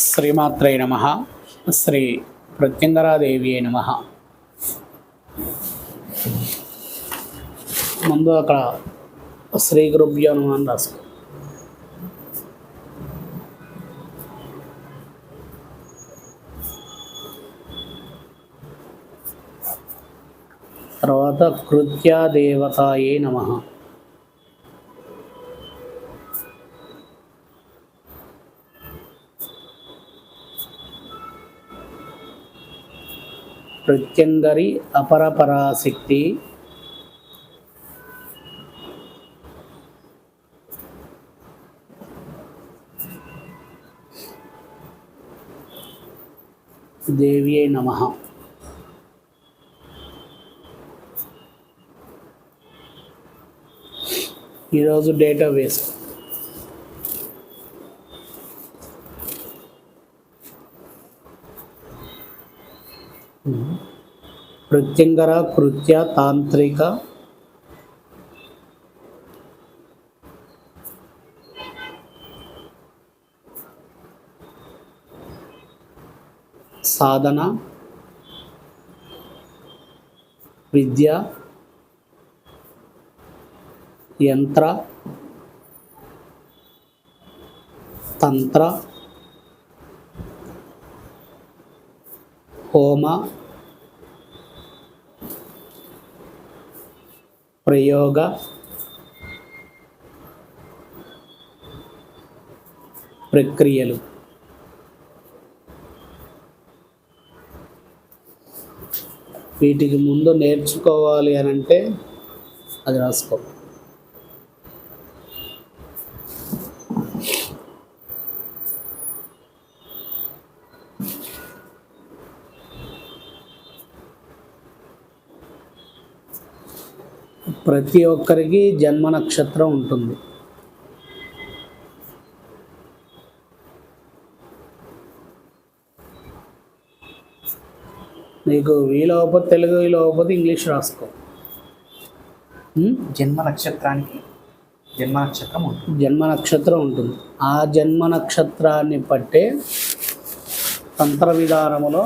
శ్రీమాత్రే నమ. శ్రీ ప్రత్యంగరాదేవి నమ. ముందు అక్కడ శ్రీ గురుభ్యో నమ అని రాసుకో. తర్వాత కృత్యాదేవతాయే నమ. ప్రత్యందరి అపరపరాశక్తి దేవ్యై నమ. ఈరోజు డేటా ప్రత్యంగర కృత్య తాంత్రిక. సాధన. విద్య. యంత్ర. తంత్ర. హోమ. ప్రయోగ ప్రక్రియలు. వీటికి ముందు నేర్చుకోవాలి అని అంటే అది రాసుకోవాలి ప్రతి ఒక్కరికి జన్మ నక్షత్రం ఉంటుంది. నీకు వీలవకపోతే తెలుగు వీలవకపోతే ఇంగ్లీష్ రాసుకో? జన్మ నక్షత్రానికి జన్మ నక్షత్రం ఉంటుంది. జన్మ నక్షత్రం ఉంటుంది. ఆ జన్మ నక్షత్రాన్ని పట్టే తంత్ర విధానములో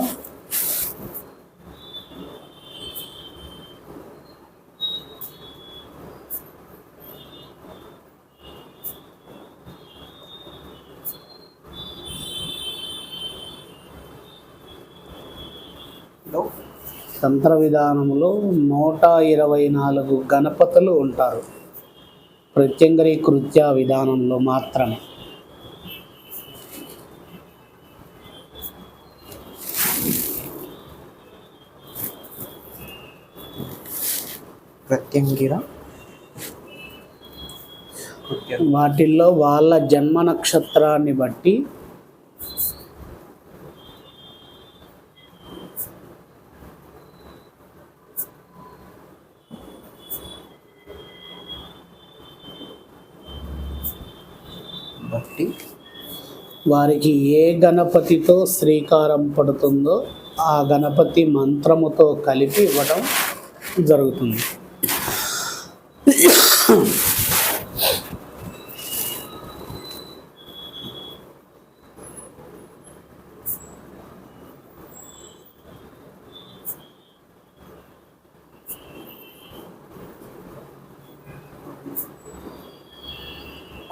తంత్ర విధానములో నూట ఇరవై నాలుగు గణపతులు ఉంటారు. ప్రత్యంగరీ కృత్య విధానంలో మాత్రమే. ప్రత్యంగిర? వాటిల్లో వాళ్ళ జన్మ నక్షత్రాన్ని బట్టి వారికి ఏ గణపతితో శ్రీకారం పడుతుందో ఆ గణపతి మంత్రముతో కలిపి ఇవ్వడం జరుగుతుంది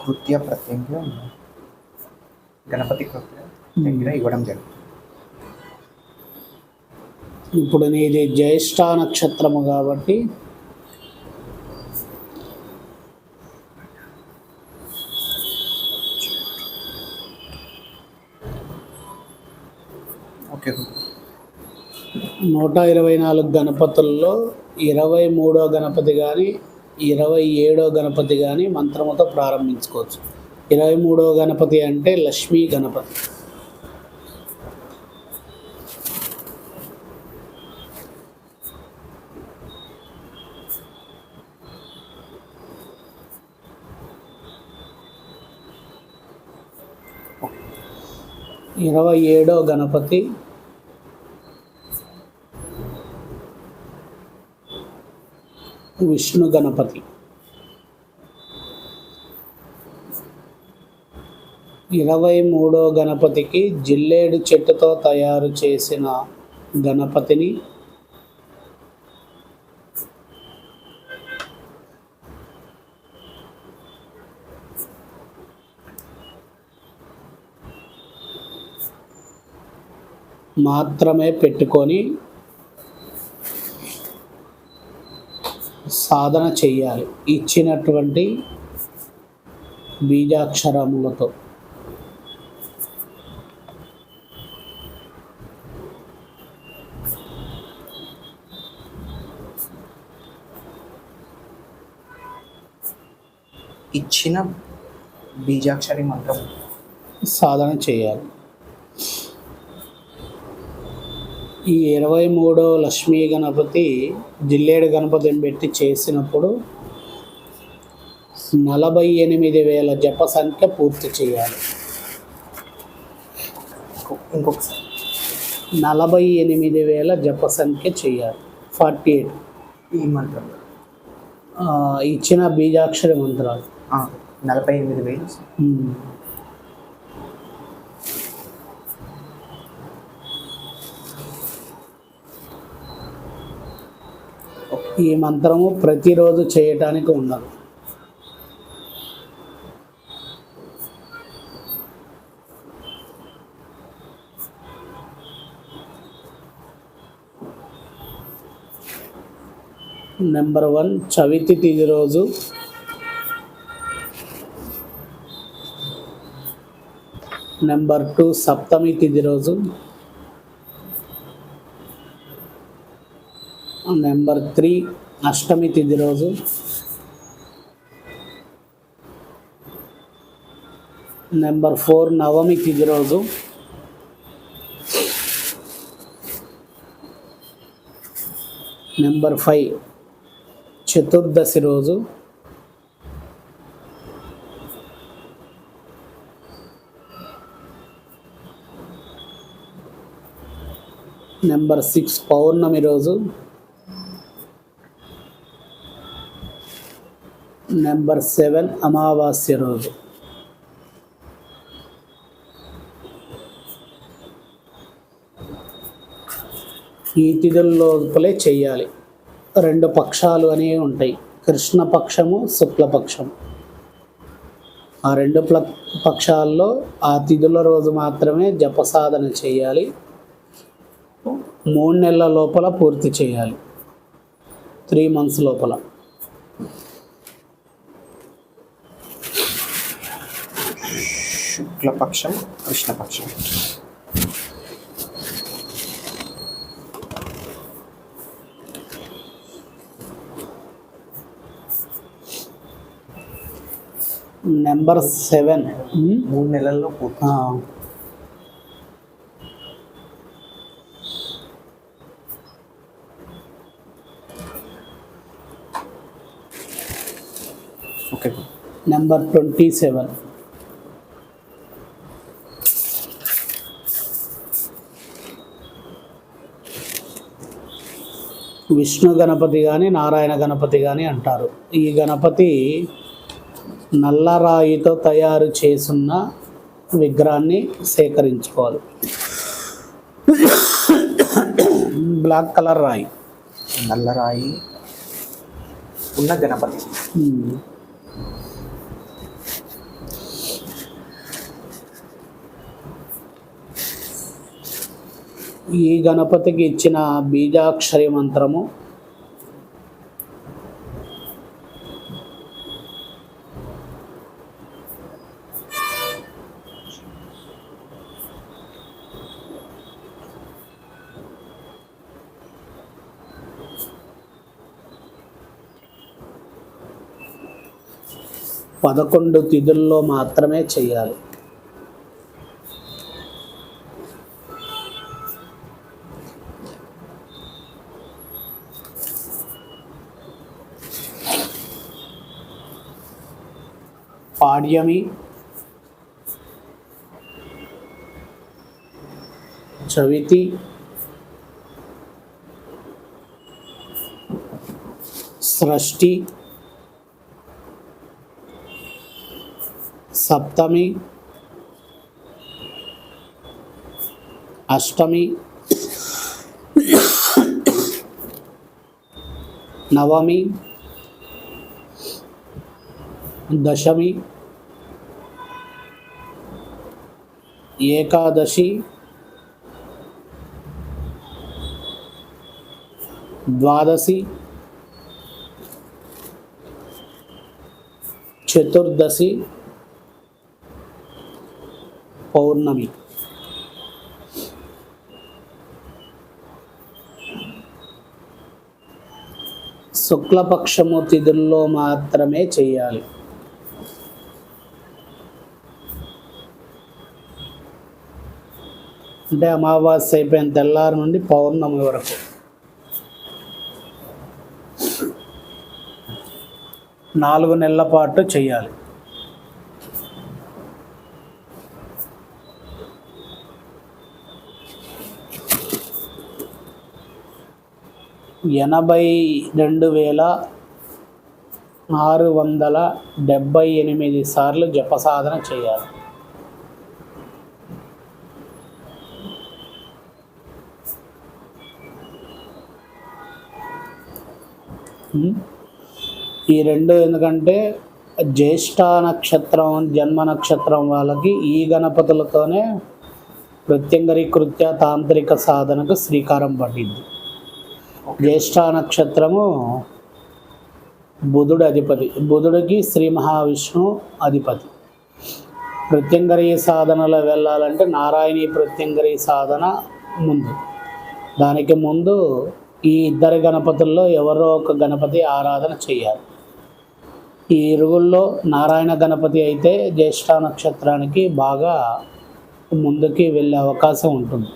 కృత్య ప్రత్యంగిర గణపతి కృత్య ప్రత్యంగిర ఇవ్వడం జరుగుతుంది ఇప్పుడు నీది జ్యేష్ఠ నక్షత్రము కాబట్టి ఓకే నూట ఇరవై నాలుగు గణపతుల్లో ఇరవై మూడో గణపతి కానీ ఇరవై ఏడో గణపతి కానీ మంత్రముతో ప్రారంభించుకోవచ్చు. ఇరవై మూడో గణపతి అంటే లక్ష్మీ గణపతి. ఇరవై ఏడో గణపతి. విష్ణు గణపతి. ఇరవై మూడో గణపతికి జిల్లేడు చెట్టుతో తయారు చేసిన గణపతిని మాత్రమే పెట్టుకొని సాధన చెయ్యాలి ఇచ్చినటువంటి బీజాక్షరములతో. ఇచ్చిన బీజాక్షరి మంత్రం. సాధన చేయాలి. ఈ ఇరవై మూడో లక్ష్మీ గణపతి జిల్లేడు గణపతిని పెట్టి చేసినప్పుడు నలభై ఎనిమిది వేల జప సంఖ్య పూర్తి చేయాలి. ఇంకొ- ఇంకొకసారి. నలభై ఎనిమిది వేల జప సంఖ్య చేయాలి. Forty eight. ఈ మంత్రం. ఇచ్చిన బీజాక్షరి మంత్రాలు. నలభై ఎనిమిది వేలు. ఈ మంత్రము ప్రతిరోజు చేయటానికి ఉండదు నెంబర్ వన్ చవితి తిది రోజు నెంబర్ టూ సప్తమి తిథి రోజు. నెంబర్ త్రీ అష్టమి తిథి రోజు. నెంబర్ ఫోర్ నవమి తిథి రోజు. నెంబర్ ఫైవ్ చతుర్దశి రోజు. నెంబర్ సిక్స్ పౌర్ణమి రోజు. నెంబర్ సెవెన్ అమావాస్య రోజు. ఈ తిథుల్లోపలే చేయాలి. రెండు పక్షాలు అనేవి ఉంటాయి. కృష్ణపక్షము శుక్లపక్షం ఆ రెండు ప్ల పక్షాల్లో ఆ తిథుల రోజు మాత్రమే జపసాధన చేయాలి. మూడు నెలల లోపల పూర్తి చేయాలి. త్రీ మంత్స్ లోపల. శుక్లపక్షం కృష్ణపక్షం. Number seven. మూడు నెలల్లో పూర్తి okay number twenty seven Vishnu Ganapati కానీ నారాయణ గణపతి కానీ అంటారు. ఈ గణపతి నల్లరాయితో తయారు చేసున్న విగ్రహాన్ని సేకరించుకోవాలి. బ్లాక్ కలర్ రాయి. నల్లరాయి. ఉన్న గణపతి. ఈ గణపతికి ఇచ్చిన బీజాక్షరి మంత్రము. పదకొండు తిథుల్లో మాత్రమే చేయాలి. పాడ్యమి చవితి సృష్టి సప్తమి అష్టమి నవమి దశమి ఏకాదశి ద్వాదశి చతుర్దశి పౌర్ణమి. శుక్లపక్షము తిథుల్లో మాత్రమే చేయాలి. అంటే అమావాస్య అయిపోయిన తెల్లారి నుండి పౌర్ణమి వరకు. నాలుగు నెలల పాటు చేయాలి ఎనభై రెండు వేల ఆరు వందల డెబ్భై ఎనిమిది సార్లు జపసాధన చేయాలి. ఈ రెండు ఎందుకంటే జ్యేష్ఠ నక్షత్రం జన్మ నక్షత్రం వాళ్ళకి ఈ గణపతులతోనే ప్రత్యంగరి కృత్య తాంత్రిక సాధనకు శ్రీకారం పట్టింది. జ్యేష్ఠ నక్షత్రము బుధుడు అధిపతి బుధుడికి శ్రీ మహావిష్ణువు అధిపతి. ప్రత్యంగరి సాధనలో వెళ్ళాలంటే నారాయణీ ప్రత్యంగరి సాధన ముందు. దానికి ముందు ఈ ఇద్దరు గణపతుల్లో ఎవరో ఒక గణపతి ఆరాధన చేయాలి. ఈ ఇరుగుల్లో నారాయణ గణపతి అయితే జ్యేష్ఠ నక్షత్రానికి బాగా ముందుకి వెళ్ళే అవకాశం ఉంటుంది.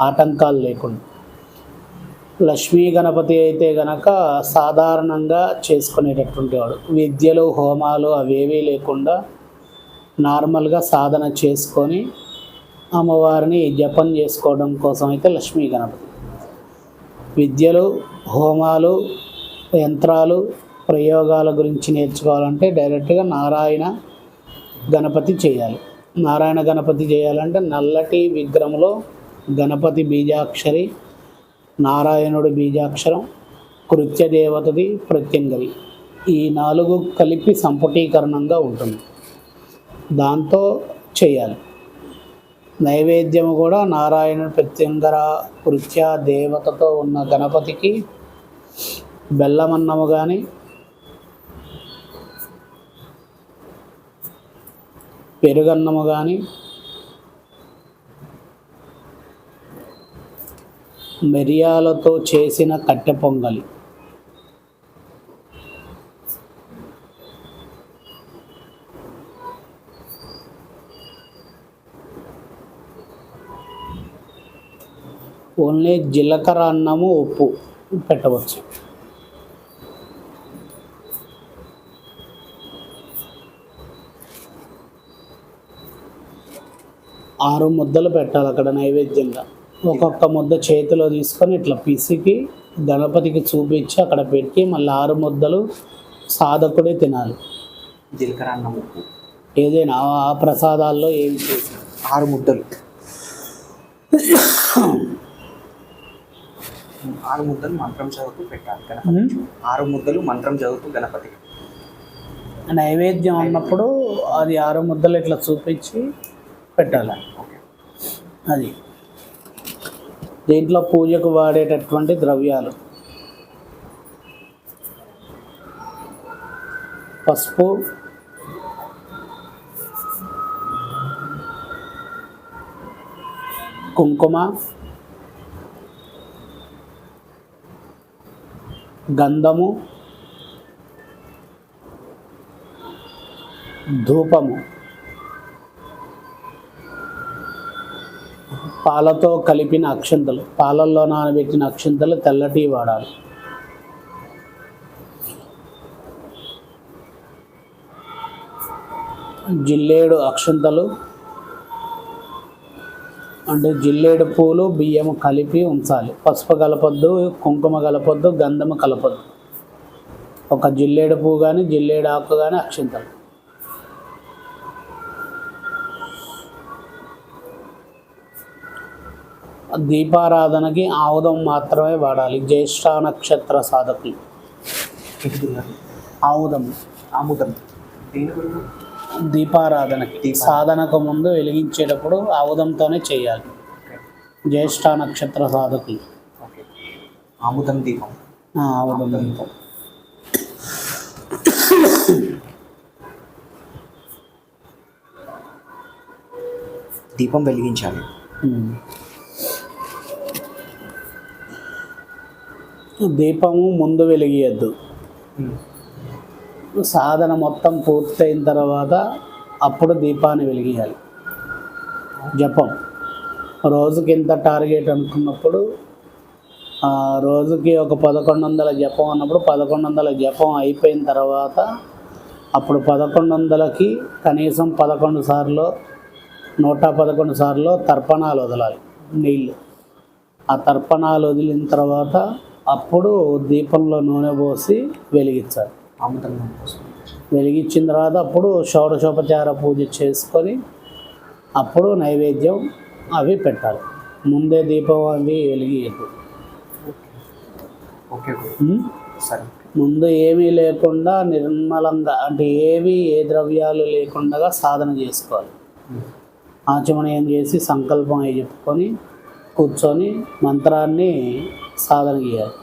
ఆటంకాలు లేకుండా. లక్ష్మీ గణపతి అయితే గనక సాధారణంగా చేసుకునేటటువంటి వాడు. విద్యలు హోమాలు అవేవీ లేకుండా నార్మల్గా సాధన చేసుకొని అమ్మవారిని జపం చేసుకోవడం కోసం అయితే లక్ష్మీ గణపతి. విద్యలు హోమాలు యంత్రాలు ప్రయోగాల గురించి నేర్చుకోవాలంటే డైరెక్ట్గా నారాయణ గణపతి చేయాలి. నారాయణ గణపతి చేయాలంటే నల్లటి విగ్రహంలో గణపతి బీజాక్షరి నారాయణుడు బీజాక్షరం కృత్య దేవతది ప్రత్యంగరి. ఈ నాలుగు కలిపి సంపుటీకరణంగా ఉంటుంది. దాంతో చేయాలి. నైవేద్యము కూడా నారాయణ ప్రత్యంగర కృత్య దేవతతో ఉన్న గణపతికి బెల్లమన్నము కానీ పెరుగన్నము కానీ మిరియాలతో చేసిన కట్టె పొంగలి. ఓన్లీ జీలకర్ర అన్నము ఉప్పు పెట్టవచ్చు. ఆరు ముద్దలు పెట్టాలి అక్కడ నైవేద్యంగా. ఒక్కొక్క ముద్ద చేతిలో తీసుకొని ఇట్లా పిసికి గణపతికి చూపించి అక్కడ పెట్టి మళ్ళీ ఆరు ముద్దలు సాధకుడే తినాలి. జీలకర్ర అన్నం ఉప్పు. ఏదైనా ఆ- ప్రసాదాల్లో ఏం చేసి ఆరు ముద్దలు. ఆరు ముద్దలు మంత్రం చదువుతూ పెట్టాలి గణపతి ఆరు ముద్దలు మంత్రం చదువుతూ గణపతికి. నైవేద్యం అన్నప్పుడు అది ఆరు ముద్దలు ఇట్లా చూపించి పెట్టాలి. అది. దీంట్లో పూజకు వాడేటటువంటి ద్రవ్యాలు. పసుపు. కుంకుమ. గంధము ధూపము పాలతో కలిపిన అక్షంతలు పాలల్లో నానబెట్టిన అక్షంతలు తెల్లటి వాడాలి. జిల్లేడు అక్షంతలు అంటే జిల్లేడు పూలు బియ్యము కలిపి ఉంచాలి. పసుపు కలపొద్దు కుంకుమ కలపొద్దు గంధము కలపొద్దు. ఒక జిల్లేడు పువ్వు కానీ జిల్లేడు ఆకు కానీ అక్షంతలు. దీపారాధనకి ఆవుదం మాత్రమే వాడాలి. జ్యేష్ఠ నక్షత్ర సాధకులు. ఆవుదం ఆముదం. దీపారాధనకి దీపా- సాధనకు ముందు వెలిగించేటప్పుడు ఆవుదంతోనే చేయాలి. జ్యేష్ఠ నక్షత్ర సాధకులు. ఆముదం దీపం. ఆ, ఆవుదం దీపం. దీపం వెలిగించాలి. దీపము ముందు వెలిగియద్దు. సాధన మొత్తం పూర్తయిన తర్వాత అప్పుడు దీపాన్ని వెలిగియాలి. జపం. రోజుకి ఇంత టార్గెట్ అనుకున్నప్పుడు రోజుకి ఒక పదకొండు వందల జపం అన్నప్పుడు పదకొండు వందల జపం అయిపోయిన తర్వాత అప్పుడు పదకొండు వందలకి కనీసం పదకొండు సార్లు నూట పదకొండు సార్లు తర్పణాలు వదలాలి. నీళ్ళు. ఆ తర్పణాలు వదిలిన తర్వాత అప్పుడు దీపంలో నూనె పోసి వెలిగించాలి. ఆముదం కోసం వెలిగించిన తర్వాత అప్పుడు షోడశోపచార పూజ చేసుకొని అప్పుడు నైవేద్యం అవి పెట్టాలి. ముందే దీపం అవి వెలిగియద్దు ఓకే? సరే. ముందు ఏమీ లేకుండా నిర్మలంగా అంటే ఏవి ఏ ద్రవ్యాలు లేకుండా సాధన చేసుకోవాలి. ఆచమనయం చేసి సంకల్పం అవి చెప్పుకొని కూర్చొని మంత్రాన్ని సాధన చేయాలి.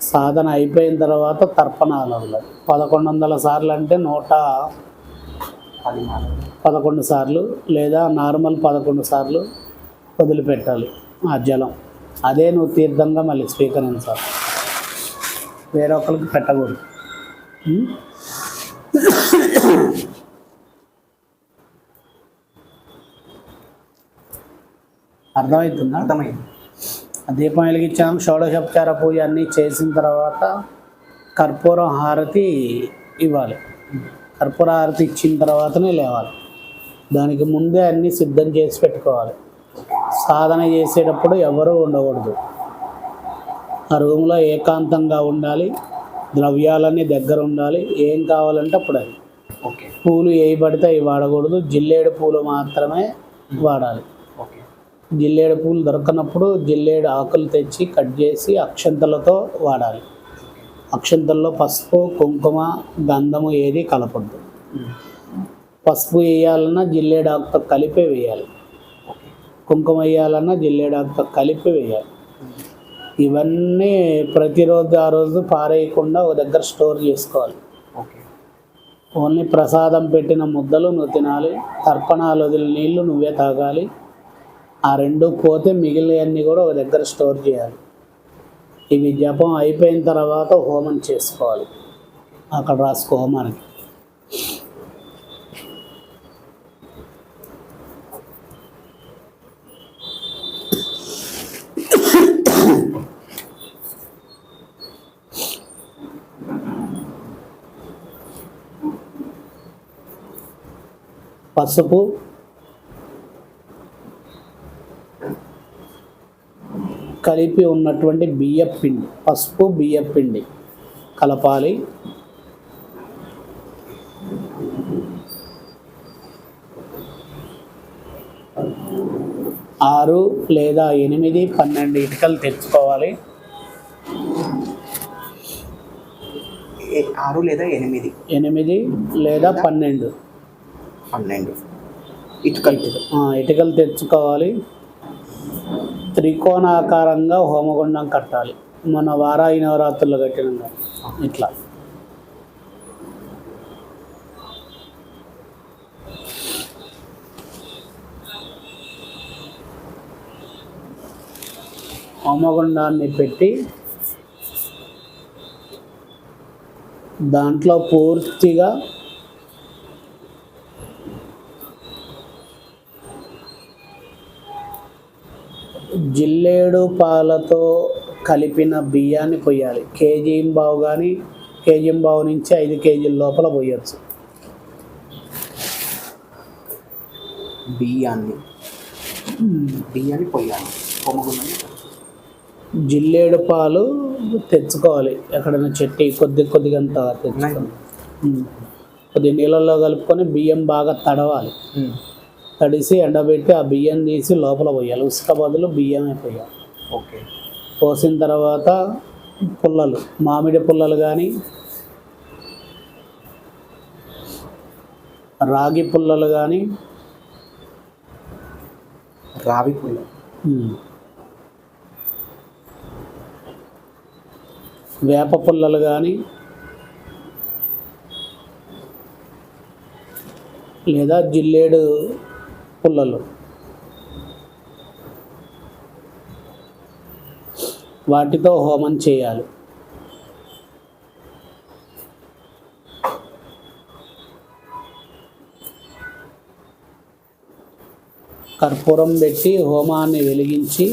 సాధన అయిపోయిన తర్వాత తర్పణాలు పదకొండు వందల సార్లు అంటే నూట పదకొండు సార్లు లేదా నార్మల్ పదకొండు సార్లు వదిలిపెట్టాలి ఆ జలం. అదే నువ్వు తీర్థంగా మళ్ళీ స్వీకరించాలి. వేరొకరికి పెట్టకూడదు. అర్థమవుతుందా అర్థమైంది. దీపం వెలిగించాం షోడశోపచార పూజ అన్నీ చేసిన తర్వాత కర్పూరం హారతి ఇవ్వాలి. కర్పూర హారతి ఇచ్చిన తర్వాతనే లేవాలి. దానికి ముందే అన్నీ సిద్ధం చేసి పెట్టుకోవాలి. సాధన చేసేటప్పుడు ఎవరు ఉండకూడదు. ఆ రూమ్లో ఏకాంతంగా ఉండాలి. ద్రవ్యాలన్నీ దగ్గర ఉండాలి. ఏం కావాలంటే అప్పుడు అది. ఓకే. పూలు ఏ పడితే అవి వాడకూడదు. జిల్లేడు పూలు మాత్రమే వాడాలి. జిల్లేడు పూలు దొరకనప్పుడు జిల్లేడు ఆకులు తెచ్చి కట్ చేసి అక్షంతలతో వాడాలి. అక్షంతల్లో పసుపు కుంకుమ గంధము ఏది కలపద్దు. పసుపు వేయాలన్నా జిల్లేడు ఆకుతో కలిపే వేయాలి. కుంకుమ వేయాలన్నా జిల్లేడు ఆకుతో కలిపి వేయాలి. ఇవన్నీ ప్రతిరోజు ఆ రోజు పారేయకుండా ఒక దగ్గర స్టోర్ చేసుకోవాలి. ఓన్లీ ప్రసాదం పెట్టిన ముద్దలు నువ్వు తినాలి తర్పణాలు వదిలిన నీళ్ళు నువ్వే తాగాలి ఆ రెండు పోతే మిగిలినవన్నీ కూడా ఒక దగ్గర స్టోర్ చేయాలి. ఇవి జపం అయిపోయిన తర్వాత హోమం చేసుకోవాలి. అక్కడ రాసుకో హోమానికి. పసుపు కలిపి ఉన్నటువంటి బియ్యం పిండి పసుపు బియ్యం పిండి కలపాలి. ఆరు లేదా ఎనిమిది పన్నెండు ఇటుకలు తెచ్చుకోవాలి. ఆరు లేదా ఎనిమిది? ఎనిమిది లేదా పన్నెండు? పన్నెండు. ఇటుకలు. ఇటుకలు తెచ్చుకోవాలి. త్రికోణాకారంగా హోమగుండం కట్టాలి. మన వారాయి నవరాత్రులు కట్టిన ఇట్లా. హోమగుండాన్ని పెట్టి దాంట్లో పూర్తిగా జిల్లేడు పాలతో కలిపిన బియ్యాన్ని పోయాలి కేజీ బావు కానీ కేజీ బావు నుంచి ఐదు కేజీల లోపల పోయొచ్చు. బియ్యాన్ని. బియ్యాన్ని పొయ్యాలి జిల్లేడు పాలు తెచ్చుకోవాలి. ఎక్కడైనా చెట్టి కొద్ది కొద్దిగా అంత తెచ్చుకోవాలి. కొద్ది నీళ్ళల్లో కలుపుకొని బియ్యం బాగా తడవాలి. తడిసి ఎండబెట్టి ఆ బియ్యం తీసి లోపల పోయాలి. ఉసుక బదులు బియ్యమే పోయాలి. ఓకే. పోసిన తర్వాత పుల్లలు మామిడి పుల్లలు కానీ రాగి పుల్లలు కానీ రావి పుల్ల. వేప పుల్లలు కానీ లేదా జిల్లేడు పుల్లలు. వాటితో హోమం చేయాలి. కర్పూరం పెట్టి హోమాన్ని వెలిగించి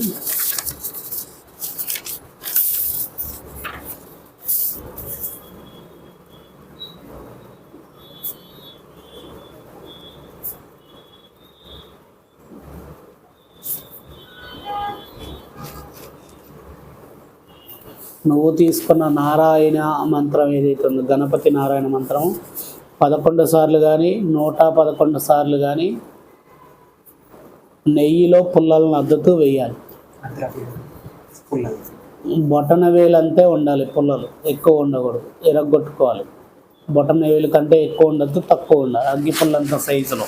నువ్వు తీసుకున్న నారాయణ మంత్రం ఏదైతే ఉందో గణపతి నారాయణ మంత్రం పదకొండు సార్లు కానీ నూట పదకొండు సార్లు కానీ నెయ్యిలో పుల్లలను అద్దుతూ వేయాలి. బొటన వేలంతే ఉండాలి పుల్లలు ఎక్కువ ఉండకూడదు ఎరగొట్టుకోవాలి. బొటన వేలు కంటే ఎక్కువ ఉండద్దు తక్కువ ఉండాలి. అగ్గి పుల్లంత సైజులో.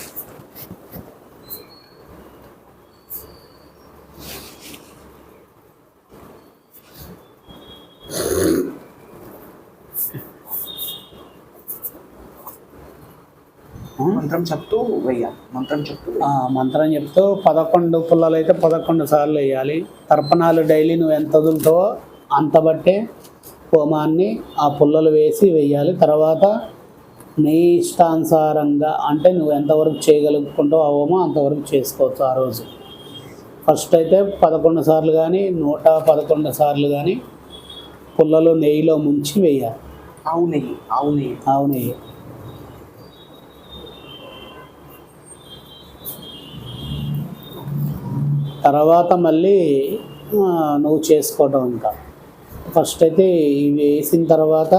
మంత్రం చెప్తూ వెయ్యాలి మంత్రం చెప్తూ ఆ మంత్రం చెప్తూ పదకొండు పుల్లలు అయితే పదకొండు సార్లు వేయాలి. తర్పణాలు డైలీ నువ్వు ఎంత వదులుతావో అంత బట్టే హోమాన్ని ఆ పుల్లలు వేసి వేయాలి. తర్వాత నీ ఇష్టానుసారంగా అంటే నువ్వు ఎంతవరకు చేయగలుగుకుంటావో ఆ హోమం అంతవరకు చేసుకోవచ్చు ఆ రోజు. ఫస్ట్ అయితే పదకొండు సార్లు కానీ నూట పదకొండు సార్లు కానీ పుల్లలు నెయ్యిలో ముంచి వేయాలి. ఆవు నెయ్యి ఆవు నెయ్యి. ఆవు నెయ్యి. తర్వాత మళ్ళీ నువ్వు చేసుకోవటం ఇంకా ఫస్ట్ అయితే ఇవి వేసిన తర్వాత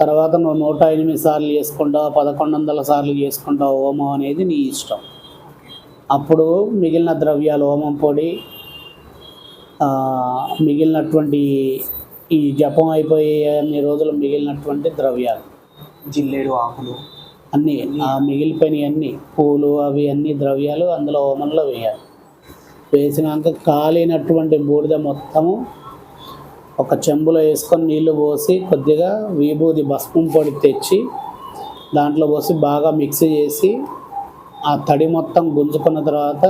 తర్వాత నువ్వు నూట ఎనిమిది సార్లు చేసుకుంటావు పదకొండు వందల సార్లు చేసుకుంటావు హోమం అనేది నీ ఇష్టం. అప్పుడు మిగిలిన ద్రవ్యాలు హోమం పొడి మిగిలినటువంటి ఈ జపం అయిపోయే అన్ని రోజులు మిగిలినటువంటి ద్రవ్యాలు. జిల్లేడు ఆకులు. అన్నీ ఆ మిగిలిపోయినవి అన్నీ పూలు అవి అన్ని ద్రవ్యాలు అందులో హోమంలో వేయాలి. వేసినాక కాలినటువంటి బూడిద మొత్తము ఒక చెంబులో వేసుకొని నీళ్ళు పోసి కొద్దిగా విభూది భస్మం పొడి తెచ్చి దాంట్లో పోసి బాగా మిక్స్ చేసి ఆ తడి మొత్తం గుంజుకున్న తర్వాత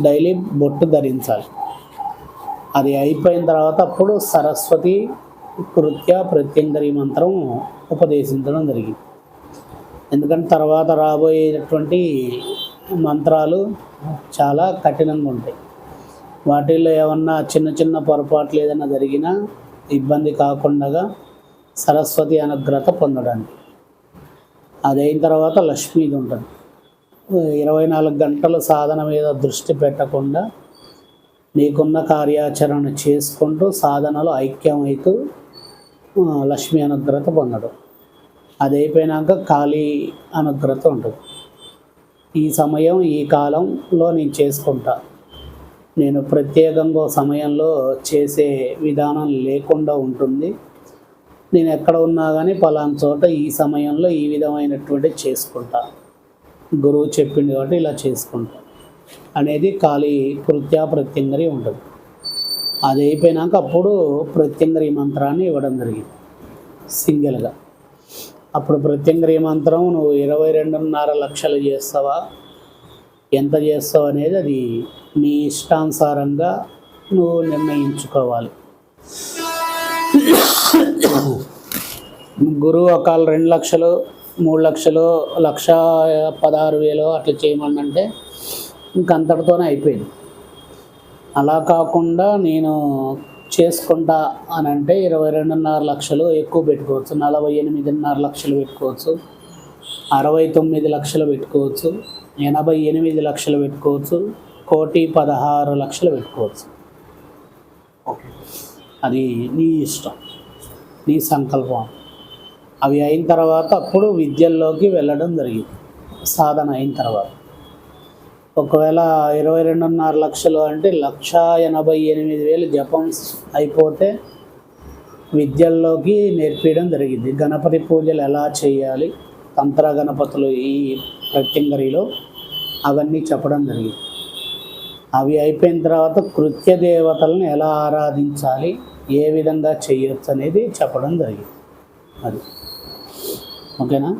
డైలీ బొట్టు ధరించాలి. అది అయిపోయిన తర్వాత అప్పుడు సరస్వతి కృత్య ప్రత్యంగరి మంత్రం ఉపదేశించడం జరిగింది. ఎందుకంటే తర్వాత రాబోయేటటువంటి మంత్రాలు చాలా కఠినంగా ఉంటాయి. వాటిల్లో ఏమన్నా చిన్న చిన్న పొరపాట్లు ఏదైనా జరిగినా ఇబ్బంది కాకుండా సరస్వతి అనుగ్రత పొందడానికి. అది అయిన తర్వాత లక్ష్మీది ఉంటుంది. ఇరవై నాలుగు గంటలు సాధన మీద దృష్టి పెట్టకుండా నీకున్న కార్యాచరణ చేసుకుంటూ సాధనలో ఐక్యమవుతూ లక్ష్మీ అనుగ్రత పొందడం. అది అయిపోయినాక ఖాళీ అనుగ్రత ఉంటుంది. ఈ సమయం ఈ కాలంలో నేను చేసుకుంటా. నేను ప్రత్యేకంగా సమయంలో చేసే విధానం లేకుండా ఉంటుంది. నేను ఎక్కడ ఉన్నా కానీ పలానా చోట ఈ సమయంలో ఈ విధమైనటువంటి చేసుకుంటా. గురువు చెప్పింది కాబట్టి ఇలా చేసుకుంటా. అనేది ఖాళీ కృత్య ప్రత్యంగరి ఉంటుంది. అది అయిపోయినాక అప్పుడు ప్రత్యంగరి మంత్రాన్ని ఇవ్వడం జరిగింది. సింగిల్గా. అప్పుడు ప్రత్యంగరి మంత్రం నువ్వు ఇరవై రెండున్నర లక్షలు చేస్తావా? ఎంత చేస్తావు అనేది అది నీ ఇష్టానుసారంగా నువ్వు నిర్ణయించుకోవాలి. గురువు ఒకళ్ళు రెండు లక్షలు మూడు లక్షలు లక్ష పదహారు వేలు అట్లా చేయమంటే ఇంకంతటితోనే అయిపోయింది. అలా కాకుండా నేను చేసుకుంటా అని అంటే ఇరవై రెండున్నర లక్షలు ఎక్కువ పెట్టుకోవచ్చు నలభై ఎనిమిదిన్నర లక్షలు పెట్టుకోవచ్చు అరవై తొమ్మిది లక్షలు పెట్టుకోవచ్చు ఎనభై ఎనిమిది లక్షలు పెట్టుకోవచ్చు కోటి పదహారు లక్షలు పెట్టుకోవచ్చు. ఓకే. అది నీ ఇష్టం నీ సంకల్పం. అవి అయిన తర్వాత అప్పుడు విద్యల్లోకి వెళ్ళడం జరిగింది సాధన అయిన తర్వాత. ఒకవేళ ఇరవై రెండున్నర లక్షలు అంటే లక్ష ఎనభై ఎనిమిది వేలు జపం అయిపోతే విద్యల్లోకి నేర్పించడం జరిగింది. గణపతి పూజలు ఎలా చేయాలి తంత్ర గణపతులు ఈ ప్రత్యంగరిలో అవన్నీ చెప్పడం జరిగింది. అవి అయిపోయిన తర్వాత కృత్య దేవతలను ఎలా ఆరాధించాలి ఏ విధంగా చేయొచ్చు అనేది చెప్పడం జరిగింది. అది. ఓకేనా?